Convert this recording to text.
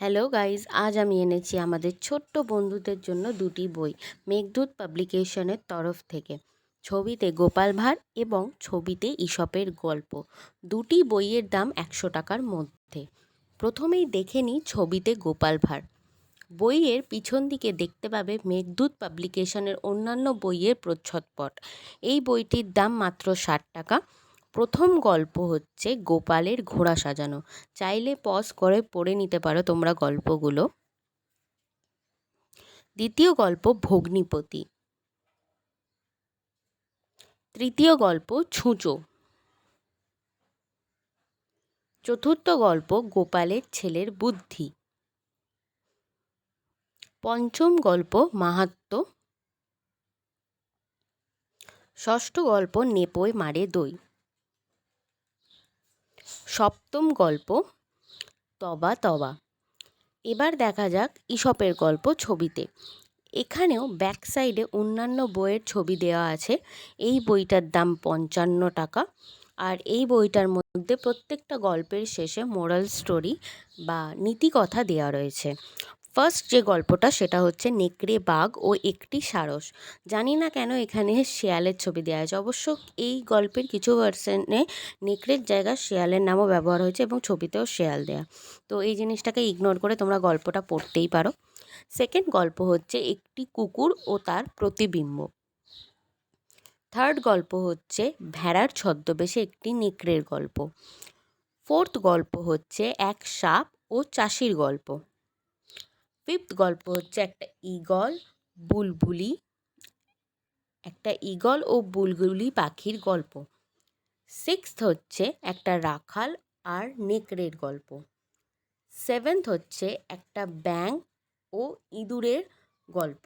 Hello guys আজ আমি এনেছি আমাদের ছোট্ট বন্ধুদের জন্য দুটি বই মেঘদূত পাবলিকেশনের তরফ থেকে। ছবিতে গোপাল ভাঁড় এবং ছবিতে ঈশপের গল্প। দুটি বইয়ের দাম একশো টাকার মধ্যে। প্রথমেই দেখে নিই ছবিতে গোপাল ভাঁড়। বইয়ের পিছন দিকে দেখতে পাবে মেঘদূত পাবলিকেশনের অন্যান্য বইয়ের প্রচ্ছদপট। এই বইটির দাম মাত্র ষাট টাকা। প্রথম গল্প হচ্ছে গোপালের ঘোড়া সাজানো। চাইলে পজ করে পড়ে নিতে পারো তোমরা গল্পগুলো। দ্বিতীয় গল্প ভগ্নিপতি। তৃতীয় গল্প ছুঁচো। চতুর্থ গল্প গোপালের ছেলের বুদ্ধি। পঞ্চম গল্প মাহাত্ম। ষষ্ঠ গল্প নেপোয় মারে দই। সপ্তম গল্প, তবা তবা। এবার দেখা যাক ইসপের গল্প ছবিতে। এখানেও ব্যাক সাইডে অন্যান্য বইয়ের ছবি দেওয়া আছে। এই বইটার দাম পঞ্চান্ন টাকা। আর এই বইটার মধ্যে প্রত্যেকটা গল্পের শেষে মোরাল স্টোরি বা নীতিকথা দেওয়া রয়েছে। ফার্স্ট যে গল্পটা সেটা হচ্ছে নেকড়ে, বাঘ ও একটি সারস। জানি না কেন এখানে শেয়ালের ছবি দেওয়া হয়েছে। অবশ্য এই গল্পের কিছু ভার্সনে নেকড়ের জায়গায় শেয়ালের নামও ব্যবহার হয়েছে এবং ছবিতেও শেয়াল দেয়া। তো এই জিনিসটাকে ইগনোর করে তোমরা গল্পটা পড়তেই পারো। সেকেন্ড গল্প হচ্ছে একটি কুকুর ও তার প্রতিবিম্ব। থার্ড গল্প হচ্ছে ভেড়ার ছদ্মবেশে একটি নেকড়ের গল্প। ফোর্থ গল্প হচ্ছে এক সাপ ও চাষির গল্প। ফিফথ গল্প হচ্ছে একটা ইগল বুলবুলি। একটা ইগল ও বুলবুলি পাখির গল্প। সিক্সথ হচ্ছে একটা রাখাল আর নেকড়ের গল্প। সেভেন্থ হচ্ছে একটা ব্যাঙ ও ইঁদুরের গল্প।